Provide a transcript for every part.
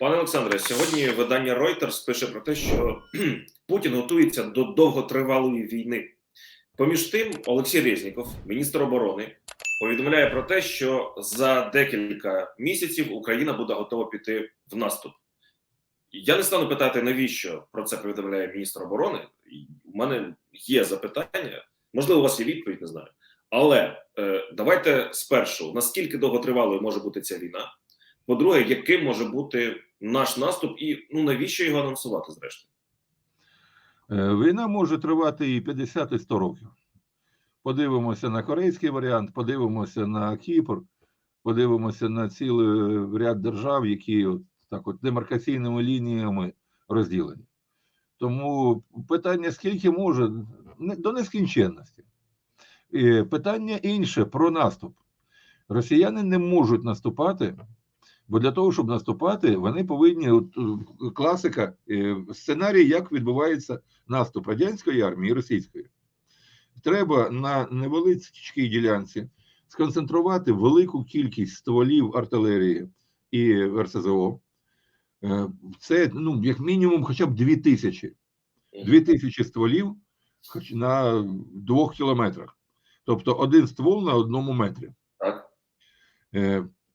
Пане Олександре, сьогодні видання Reuters пише про те, що Путін готується до довготривалої війни. Поміж тим, Олексій Резніков, міністр оборони, повідомляє про те, що за декілька місяців Україна буде готова піти в наступ. Я не стану питати, навіщо про це повідомляє міністр оборони. У мене є запитання, можливо, у вас є відповідь, не знаю. Але е, давайте спершу наскільки довготривалою може бути ця війна? По-друге, яким може бути наш наступ, і ну навіщо його анонсувати зрештою? Е, Війна може тривати і 50, і 100 років. Подивимося на корейський варіант, подивимося на Кіпр, подивимося на цілий ряд держав, які от так от демаркаційними лініями розділені. Тому питання скільки може до нескінченності. І питання інше про наступ. Росіяни не можуть наступати, бо для того, щоб наступати, вони повинні от, е, класика, е, сценарій, як відбувається наступ радянської армії і російської. Треба на невеличкій ділянці сконцентрувати велику кількість стволів артилерії і РСЗО. Е, Це ну, як мінімум хоча б 2 тисячі. 2 тисячі стволів на двох кілометрах. Тобто один ствол на одному метрі. Так,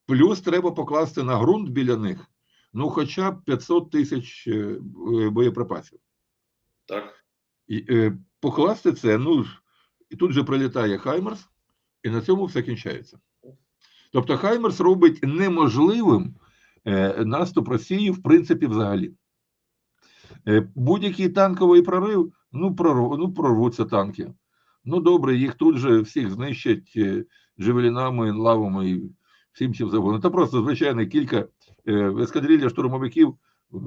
Плюс треба покласти на ґрунт біля них ну, хоча б 500 тисяч е, боєприпасів. так, І, е, покласти це, ну і тут же прилітає Хаймерс, і на цьому все кінчається. Тобто Хаймерс робить неможливим е, наступ Росії, в принципі, взагалі. Е, будь-який танковий прорив, ну, прорв, ну, прорвуться танки. Ну, добре, їх тут же всіх знищать е, джевелінами, лавами і всім чим завгодно. Та просто, звичайно, кілька е, ескадрилля штурмовиків е,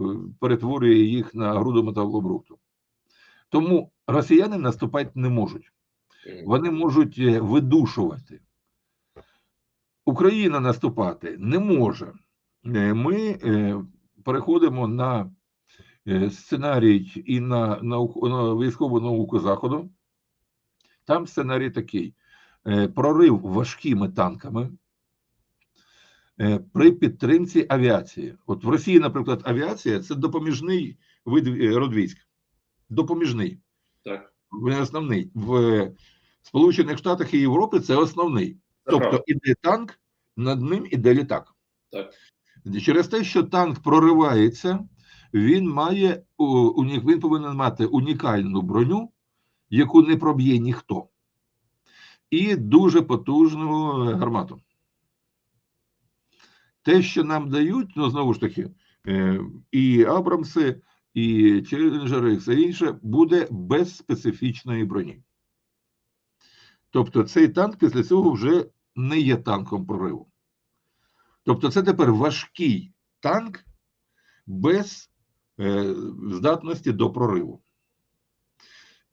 перетворює їх на груду металобрухту. Тому росіяни наступати не можуть. Вони можуть е, видушувати. Україна наступати не може. Ми переходимо на сценарій і на, науку, на військову науку Заходу. Там сценарій такий: прорив важкими танками при підтримці авіації. От в Росії, наприклад, авіація це допоміжний вид е, род військ. Допоміжний. так. Не основний. В Сполучених Штатах і Європі це основний. Це Тобто іде танк, над ним іде літак. Так. Через те, що танк проривається, він має він повинен мати унікальну броню, яку не проб'є ніхто, і дуже потужну гармату. Те, що нам дають, ну знову ж таки, е, і Абрамси, і Челленджери, і все інше, буде без специфічної броні. Тобто цей танк після цього вже не є танком прориву. Тобто, це тепер важкий танк без е, здатності до прориву.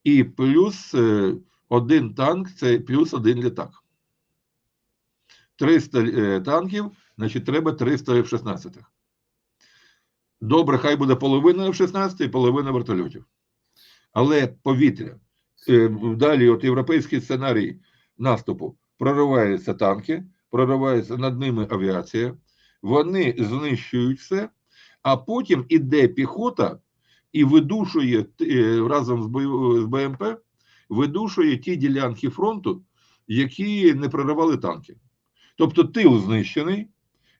І плюс е, один танк це плюс один літак. 300 е, танків, значить, треба 300 F-16. Добре, хай буде половина F-16 і половина вертольотів. Але повітря. Е, Далі, от європейський сценарій наступу прориваються танки, проривається над ними авіація, вони знищують все, а потім іде піхота і видушує е, разом з БМП, видушує ті ділянки фронту, які не проривали танки. Тобто тил знищений,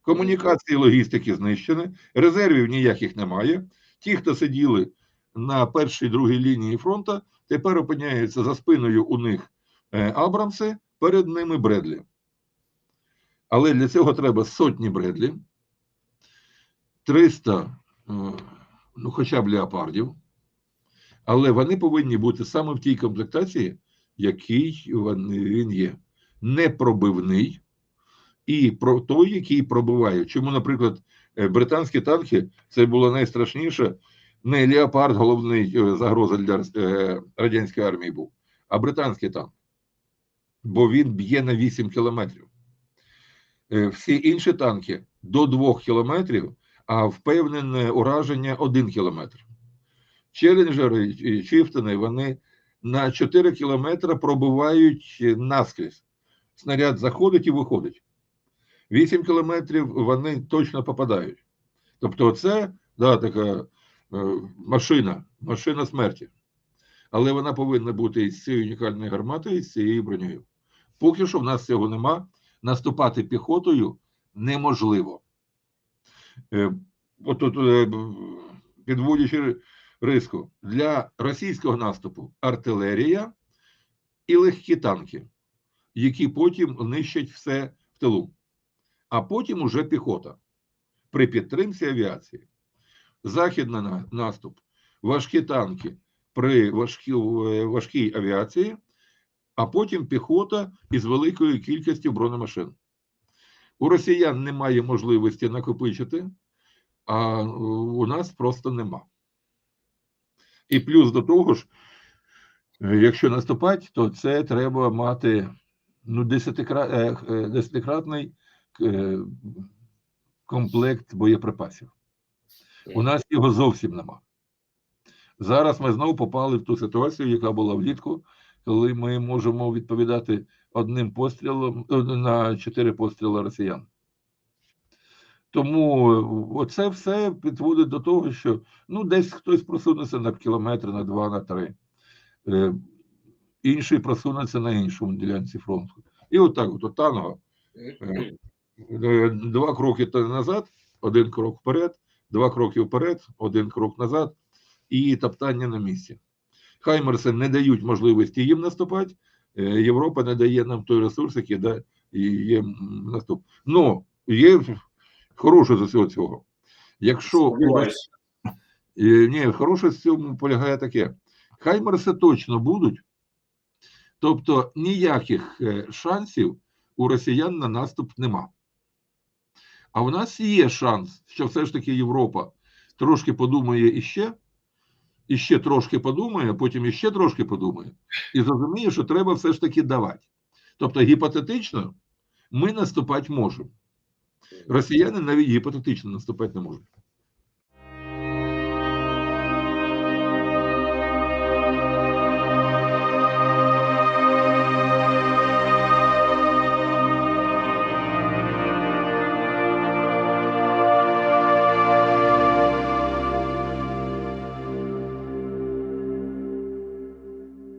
комунікації логістики знищені, резервів ніяких немає. Ті, хто сиділи на першій другій лінії фронту, тепер опиняються за спиною у них е, Абрамси, перед ними Бредлі. Але для цього треба сотні Бредлі, 300, е, ну хоча б леопардів, але вони повинні бути саме в тій комплектації, він він є. Непробивний і про той, який пробиває. Чому, наприклад, е, британські танки це було найстрашніше. Не леопард, головний е, загроза для е, радянської армії був, а британський танк. Бо він б'є на 8 кілометрів. Всі інші танки до 2 кілометрів, а впевнене ураження 1 кілометр. Челленджери і Чіфтони, вони на 4 кілометри пробивають наскрізь. Снаряд заходить і виходить. 8 кілометрів вони точно попадають. Тобто, це да, така е, машина, машина смерті. Але вона повинна бути із цією унікальною гарматою, з цією бронею. Поки що в нас цього нема. Наступати піхотою неможливо. Е, от тут, е, підводячи риску, для російського наступу артилерія і легкі танки, які потім нищать все в тилу. А потім уже піхота при підтримці авіації. Західний на- наступ, важкі танки при важкі, е, важкій авіації, а потім піхота із великою кількістю бронемашин. У росіян немає можливості накопичити, а у нас просто нема. І плюс до того ж, якщо наступати, то це треба мати ну, е, е, десятикратний комплект боєприпасів. У нас його зовсім нема. Зараз ми знову попали в ту ситуацію, яка була влітку, коли ми можемо відповідати одним пострілом е, на чотири постріли росіян. Тому е, оце все підводить до того, що ну, десь хтось просунеться на кілометр, на два, на три. Е, інший просунеться на іншому ділянці фронту. І отак, от, от Е, два кроки назад, один крок вперед, два кроки вперед, один крок назад, і топтання на місці. Хаймерси не дають можливості їм наступати. е, Європа не дає нам той ресурс, який дає є наступ. Ну, є хороше з усього цього. Якщо у Е, Ні, хороше з цьому полягає таке. Хаймерси точно будуть, тобто ніяких е, шансів у росіян на наступ нема. А в нас є шанс, що все ж таки Європа трошки подумає іще, і ще трошки подумає, потім іще трошки подумає, і зрозуміє, що треба все ж таки давати. Тобто, гіпотетично ми наступати можемо. Росіяни навіть гіпотетично наступати не можуть.